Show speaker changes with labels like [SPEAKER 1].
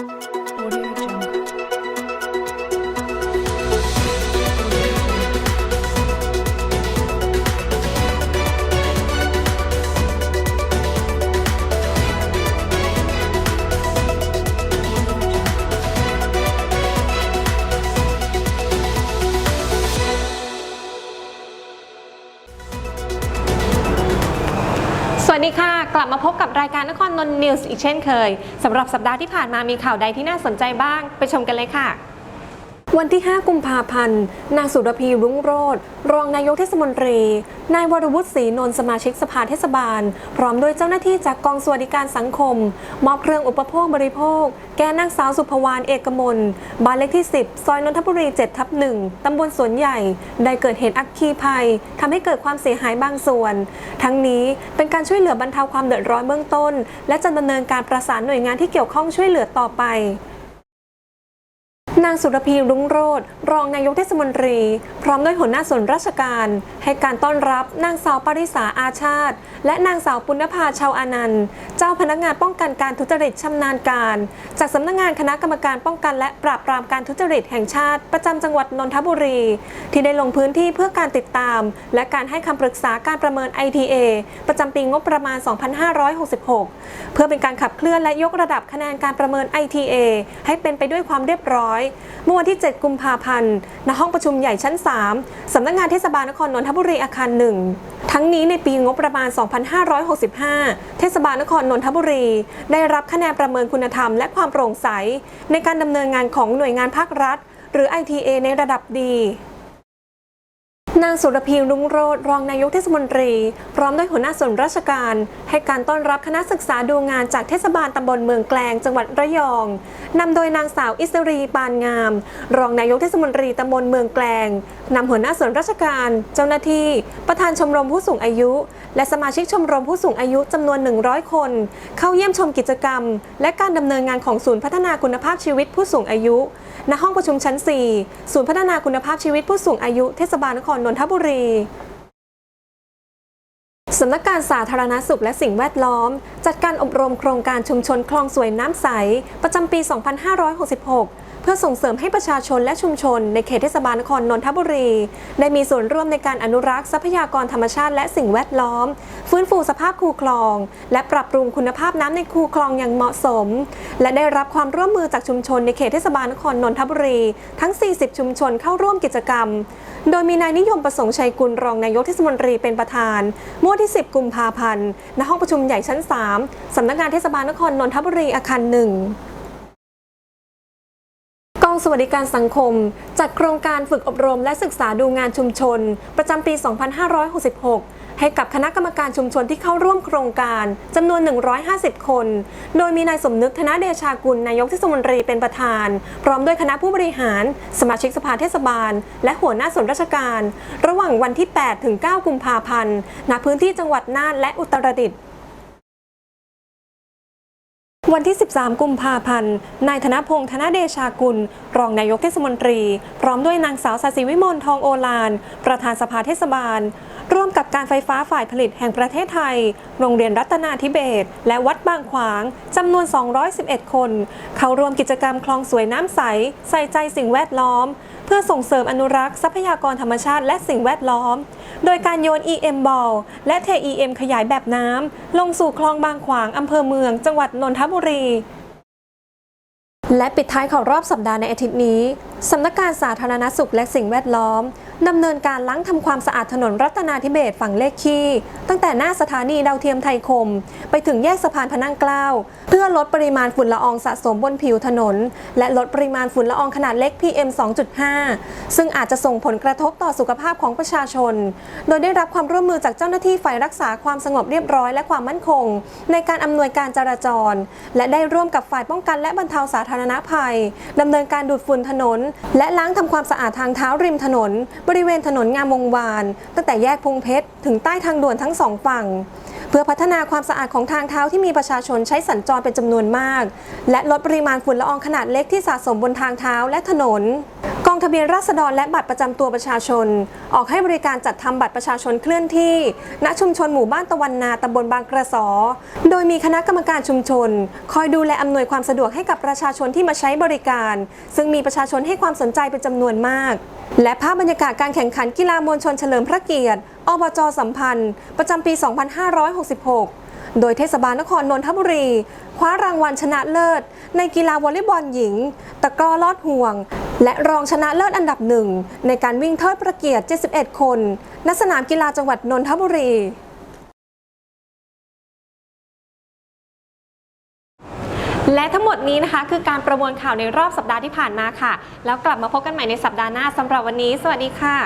[SPEAKER 1] Thank you
[SPEAKER 2] สดีค่ะ กลับมาพบกับรายการนครนนท์นิวส์อีกเช่นเคยสำหรับสัปดาห์ที่ผ่านมามีข่าวใดที่น่าสนใจบ้าง ไปชมกันเลยค่ะ วันที่ 5 กุมภาพันธ์ นางสุรพีรุ้งโรธรองนายกเทศมนตรี นายวรวุฒิศรีนนท์สมาชิกสภาเทศบาล พร้อมด้วยเจ้าหน้าที่จากกองสวัสดิการสังคม มอบเครื่องอุปโภคบริโภค แก่นางสาวสุภวานเอกมลบ้านเลขที่ 10 ซอยนนทบุรี7ทับ1ตำบลสวนใหญ่ ได้เกิดเหตุอัคคีภัยทำให้เกิดความเสียหายบางส่วน ทั้งนี้เป็นการช่วยเหลือบรรเทาความเดือดร้อนเบื้องต้น และจะดำเนินการประสานหน่วยงานที่เกี่ยวข้องช่วยเหลือต่อไป นางสุรพีรุ้งโรธรองนายกเทศมนตรี พร้อมด้วยหัวหน้าส่วนราชการ ให้การต้อนรับนางสาวปริษาอาชาติ และนางสาวปุณภาชาวอานันต์เจ้าพนักงานป้องกันการทุจริตชำนาญการ จากสำนักงานคณะกรรมการป้องกันและปราบปรามการทุจริตแห่งชาติ ประจำจังหวัดนนทบุรี ที่ได้ลงพื้นที่เพื่อการติดตาม และการให้คำปรึกษาการประเมิน ITA ประจำปีงบประมาณ 2566 เพื่อเป็นการขับเคลื่อนและยกระดับคะแนนการประเมิน ITA ให้เป็นไปด้วยความเรียบร้อยเมื่อวันที่ 7 กุมภาพันธ์ณห้องประชุมใหญ่ชั้น 3 สำนักงานเทศบาลนครนนทบุรีอาคารหนึ่งทั้งนี้ในปีงบประมาณ 2565 เทศบาลนครนนทบุรี ได้รับคะแนนประเมินคุณธรรมและความโปร่งใส ในการดำเนินงานของหน่วยงานภาครัฐ หรือ ITA ในระดับดี นางสุรพีรุ้งโรธรองนายกเทศมนตรี พร้อมด้วยหัวหน้าส่วนราชการ ให้การต้อนรับคณะศึกษาดูงานจากเทศบาลตำบลเมืองแกลงจังหวัดระยองนำโดยนางสาวอิสรีปานงาม รองนายกเทศมนตรีตำบลเมืองแกลงนำหัวหน้าส่วนราชการ เจ้าหน้าที่ ประธานชมรมผู้สูงอายุ และสมาชิกชมรมผู้สูงอายุจำนวน 100 คน เข้าเยี่ยมชมกิจกรรม และการดำเนินงานของศูนย์พัฒนาคุณภาพชีวิตผู้สูงอายุ ณห้องประชุมชั้น 4 ศูนย์พัฒนาคุณภาพชีวิตผู้สูงอายุเทศบาลนครนนทบุรีสำนักการสาธารณสุขและสิ่งแวดล้อม จัดการอบรมโครงการชุมชนคลองสวยน้ำใส ประจำปี 2566 พื่อส่งเสริมให้ประชาชนและชุมชน ในเขตเทศบาลนครนนทบุรี ได้มีส่วนร่วมในการอนุรักษ์ทรัพยากรธรรมชาติและสิ่งแวดล้อม ฟื้นฟูสภาพคูคลอง และปรับปรุงคุณภาพน้ำในคูคลองอย่างเหมาะสม และได้รับความร่วมมือจากชุมชนในเขตเทศบาลนครนนทบุรี ทั้ง 40 ชุมชนเข้าร่วมกิจกรรม โดยมีนายนิยมประสงค์ชัยกุลรองนายกเทศมนตรีเป็นประธานเมื่อวันที่ 10 กุมภาพันธ์ณห้องประชุมใหญ่ชั้น 3สำนักงานเทศบาลนครนนทบุรีอาคารหนึ่ง กองสวัสดิการสังคม จัดโครงการฝึกอบรมและศึกษาดูงานชุมชน ประจำปี 2566 ให้กับคณะกรรมการชุมชนที่เข้าร่วมโครงการจำนวน 150 คน โดยมีนายสมนึกธนเดชากุลนายกเทศมนตรีเป็นประธาน พร้อมด้วยคณะผู้บริหาร สมาชิกสภาเทศบาล และหัวหน้าส่วนราชการ ระหว่างวันที่ 8 ถึง 9 กุมภาพันธ์ณพื้นที่จังหวัดน่านและอุตรดิตถ์ วันที่ 13 กุมภาพันธ์ นายธนพงษ์ธนเดชากุล รองนายกเทศมนตรี พร้อมด้วยนางสาวสศิวิมลทองโอลาน ประธานสภาเทศบาล ร่วมกับการไฟฟ้าฝ่ายผลิตแห่งประเทศไทย โรงเรียนรัตนาธิเบศและวัดบางขวางจำนวน 211 คน เข้าร่วมกิจกรรมคลองสวยน้ำใส ใส่ใจสิ่งแวดล้อม เพื่อส่งเสริมอนุรักษ์ทรัพยากรธรรมชาติและสิ่งแวดล้อม โดยการโยน EM Ball และเท EM ขยายแบบน้ำลงสู่คลองบางขวางอำเภอเมือง จังหวัดนนทบุรีและปิดท้ายของรอบสัปดาห์ในอาทิตย์นี้สำนักการสาธารณสุขและสิ่งแวดล้อม ดำเนินการล้างทำความสะอาดถนนรัตนาธิเบศฝั่งเลขขี้ ตั้งแต่หน้าสถานีดาวเทียมไทยคม ไปถึงแยกสะพานพนั่งเกล้า เพื่อลดปริมาณฝุ่นละอองสะสมบนผิวถนน และลดปริมาณฝุ่นละอองขนาดเล็ก PM 2.5 ซึ่งอาจจะส่งผลกระทบต่อสุขภาพของประชาชน โดยได้รับความร่วมมือจากเจ้าหน้าที่ฝ่ายรักษาความสงบเรียบร้อยและความมั่นคง ในการอำนวยการจราจร และได้ร่วมกับฝ่ายป้องกันและบรรเทาสาธารณภัยดำเนินการดูดฝุ่นถนน และล้างทำความสะอาดทางเท้าริมถนนบริเวณถนนงามวงวาน ตั้งแต่แยกพงเพชร ถึงใต้ทางด่วนทั้งสองฝั่ง เพื่อพัฒนาความสะอาดของทางเท้าที่มีประชาชนใช้สัญจรเป็นจำนวนมาก และลดปริมาณฝุ่นละอองขนาดเล็กที่สะสมบนทางเท้าและถนน องทะเบียนราษฎรและบัตรประจำตัวประชาชน ออกให้บริการจัดทำบัตรประชาชนเคลื่อนที่ ณชุมชนหมู่บ้านตะวันนาตำบลบางกระสอ โดยมีคณะกรรมการชุมชน คอยดูแลอำนวยความสะดวกให้กับประชาชนที่มาใช้บริการ ซึ่งมีประชาชนให้ความสนใจเป็นจำนวนมาก และภาพบรรยากาศการแข่งขันกีฬามวลชนเฉลิมพระเกียรติอบจสัมพันธ์ ประจำปี 2566 โดยเทศบาลนครนนทบุรี คว้ารางวัลชนะเลิศ ในกีฬาวอลเลย์บอลหญิง ตะกร้อลอดห่วง และรองชนะเลิศอันดับหนึ่ง ในการวิ่งเทิดพระเกียรติ 71 คน ณ สนามกีฬาจังหวัดนนทบุรีและทั้งหมดนี้นะคะ คือการประมวลข่าวในรอบสัปดาห์ที่ผ่านมาค่ะ แล้วกลับมาพบกันใหม่ในสัปดาห์หน้าสำหรับวันนี้ สวัสดีค่ะ